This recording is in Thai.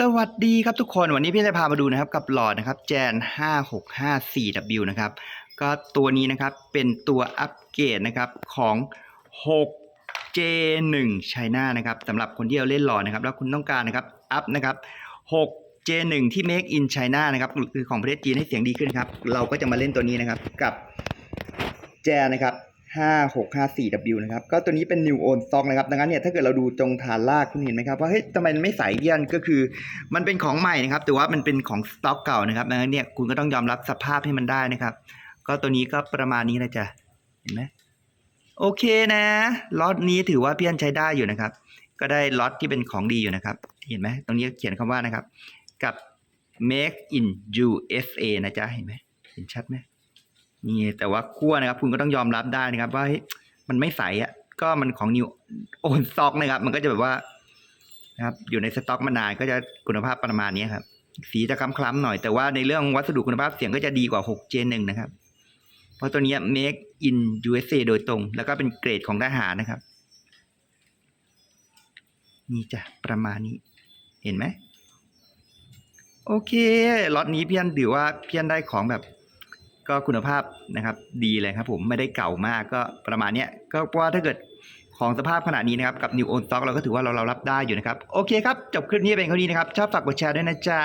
สวัสดีครับทุกคนวันนี้พี่จะพามาดูนะครับกับหลอดนะครับแจน 5654W นะครับก็ตัวนี้นะครับเป็นตัวอัปเกรดนะครับของ 6J1 China นะครับสำหรับคนที่เราเล่นหลอดนะครับแล้วคุณต้องการนะครับอัพนะครับ 6J1 ที่ Make in China นะครับคือของประเทศจีนให้เสียงดีขึ้นครับเราก็จะมาเล่นตัวนี้นะครับกับแจนนะครับ 5654W นะครับ ก็ตัวนี้เป็น New On Stock นะครับ ดังนั้นเนี่ยถ้าเกิดเราดูตรงฐานลากคุณเห็นไหมครับว่าเฮ้ยทำไมมันไม่ใสเยี่ยนก็คือ มันเป็นของใหม่นะครับ แต่ว่ามันเป็นของสต็อกเก่านะครับดังนั้นเนี่ยคุณก็ต้องยอมรับสภาพให้มันได้นะครับ ก็ตัวนี้ก็ประมาณนี้นะจ๊ะเห็นไหมโอเคนะล็อตนี้ถือว่าเพี้ยนใช้ได้อยู่นะครับ ก็ได้ล็อตที่เป็นของดีอยู่นะครับ เห็นไหมตรงนี้เขียนคำว่านะครับ กับ make in USA นะจ๊ะเห็นไหมเห็นชัดไหม นี่แต่ว่าขั้วนะครับ คุณก็ต้องยอมรับได้นะครับ ว่ามันไม่ใสอะก็มันของ New On Stock นะครับ มันก็จะแบบว่านะครับ อยู่ในสต็อกมานานก็จะคุณภาพประมาณนี้ครับ สีจะคล้ำๆหน่อยแต่ว่าในเรื่องวัสดุคุณภาพเสียงก็จะดีกว่า 6J1 นะครับ เพราะตัวเนี้ย make in USA โดยตรง แล้วก็เป็นเกรดของทหารนะครับ นี่จ้ะประมาณนี้ เห็นไหมโอเคล็อตนี้เพี้ยนถือว่าเพี้ยนได้ของแบบ ก็คุณภาพนะครับดีเลยครับผมไม่ได้เก่ามากก็ประมาณเนี้ยก็ว่าถ้าเกิดของสภาพขนาดนี้นะครับกับ New On Stock เราก็ถือว่าเราเรารับได้อยู่นะครับ โอเคครับ จบคลิปนี้เป็นเท่านี้นะครับ ชอบฝากกดแชร์ด้วยนะจ๊ะ